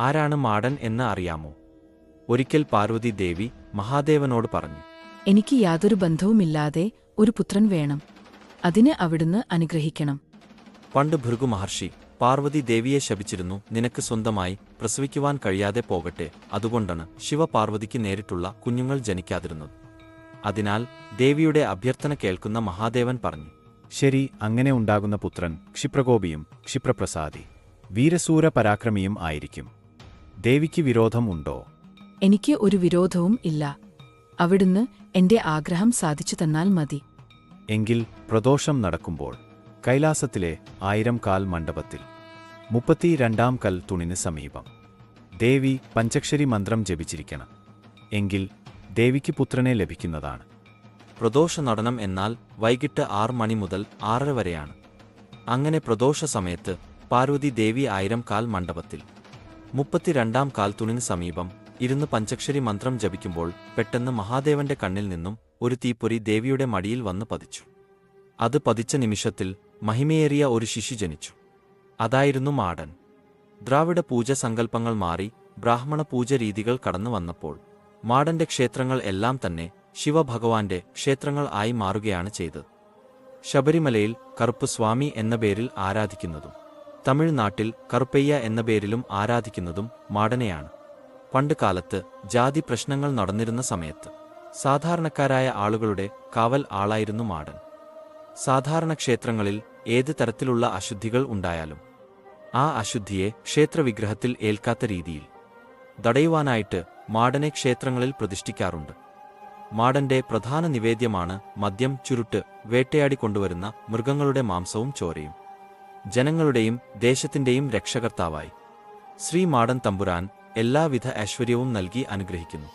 ആരാണ് മാടൻ എന്ന് അറിയാമോ? ഒരിക്കൽ പാർവതി ദേവി മഹാദേവനോട് പറഞ്ഞു എനിക്ക് യാതൊരു ബന്ധവുമില്ലാതെ ഒരു പുത്രൻ വേണം. അതിന് അവിടുന്ന് അനുഗ്രഹിക്കണം. പണ്ട് ഭൃഗു മഹർഷി പാർവതി ദേവിയെ ശപിച്ചിരുന്നു നിനക്ക് സ്വന്തമായി പ്രസവിക്കുവാൻ കഴിയാതെ പോകട്ടെ അതുകൊണ്ടാണ് ശിവപാർവതിക്ക് നേരിട്ടുള്ള കുഞ്ഞുങ്ങൾ ജനിക്കാതിരുന്നത്. അതിനാൽ ദേവിയുടെ അഭ്യർത്ഥന കേൾക്കുന്ന മഹാദേവൻ പറഞ്ഞു ശരി അങ്ങനെ ഉണ്ടാകുന്ന പുത്രൻ ക്ഷിപ്രകോപിയും ക്ഷിപ്രപ്രസാദി വീരസൂര പരാക്രമിയും ആയിരിക്കും. ദേവിക്ക് വിരോധമുണ്ടോ? എനിക്ക് ഒരു വിരോധവും ഇല്ല. അവിടുന്ന് എന്റെ ആഗ്രഹം സാധിച്ചു തന്നാൽ മതി. എങ്കിൽ പ്രദോഷം നടക്കുമ്പോൾ കൈലാസത്തിലെ ആയിരം കാൽ മണ്ഡപത്തിൽ മുപ്പത്തിരണ്ടാം കൽ തുണിന് സമീപം ദേവി പഞ്ചക്ഷരി മന്ത്രം ജപിച്ചിരിക്കണം. എങ്കിൽ ദേവിക്ക് പുത്രനെ ലഭിക്കുന്നതാണ്. പ്രദോഷ നടനം എന്നാൽ വൈകിട്ട് ആറ് മണി മുതൽ ആറര വരെയാണ്. അങ്ങനെ പ്രദോഷ സമയത്ത് പാർവതി ദേവി ആയിരം കാൽ മണ്ഡപത്തിൽ മുപ്പത്തിരണ്ടാം കാൽ തുണിന് സമീപം ഇരുന്ന് പഞ്ചക്ഷരി മന്ത്രം ജപിക്കുമ്പോൾ പെട്ടെന്ന് മഹാദേവന്റെ കണ്ണിൽ നിന്നും ഒരു തീപ്പൊരി ദേവിയുടെ മടിയിൽ വന്ന് പതിച്ചു. അത് പതിച്ച നിമിഷത്തിൽ മഹിമയേറിയ ഒരു ശിശു ജനിച്ചു. അതായിരുന്നു മാടൻ. ദ്രാവിഡ പൂജ സങ്കല്പങ്ങൾ മാറി ബ്രാഹ്മണ പൂജ രീതികൾ കടന്നു വന്നപ്പോൾ മാടന്റെ ക്ഷേത്രങ്ങൾ എല്ലാം തന്നെ ശിവഭഗവാന്റെ ക്ഷേത്രങ്ങൾ ആയി മാറുകയാണ് ചെയ്തത്. ശബരിമലയിൽ കറുപ്പ് സ്വാമി എന്ന പേരിൽ ആരാധിക്കുന്നതും തമിഴ്നാട്ടിൽ കറുപ്പയ്യ എന്ന പേരിലും ആരാധിക്കുന്നതും മാടനെയാണ്. പണ്ട് കാലത്ത് ജാതി പ്രശ്നങ്ങൾ നടന്നിരുന്ന സമയത്ത് സാധാരണക്കാരായ ആളുകളുടെ കാവൽ ആളായിരുന്നു മാടൻ. സാധാരണ ക്ഷേത്രങ്ങളിൽ ഏത് തരത്തിലുള്ള അശുദ്ധികൾ ഉണ്ടായാലും ആ അശുദ്ധിയെ ക്ഷേത്രവിഗ്രഹത്തിൽ ഏൽക്കാത്ത രീതിയിൽ തടയുവാനായിട്ട് മാടനെ ക്ഷേത്രങ്ങളിൽ പ്രതിഷ്ഠിക്കാറുണ്ട്. മാടന്റെ പ്രധാന നിവേദ്യമാണ് മദ്യം ചുരുട്ട് വേട്ടയാടി കൊണ്ടുവരുന്ന മൃഗങ്ങളുടെ മാംസവും ചോരയും. ജനങ്ങളുടെയും ദേശത്തിന്റെയും രക്ഷകർത്താവായി. ശ്രീ മാടൻ തമ്പുരാൻ എല്ലാവിധ ഐശ്വര്യവും നൽകി അനുഗ്രഹിക്കുന്നു.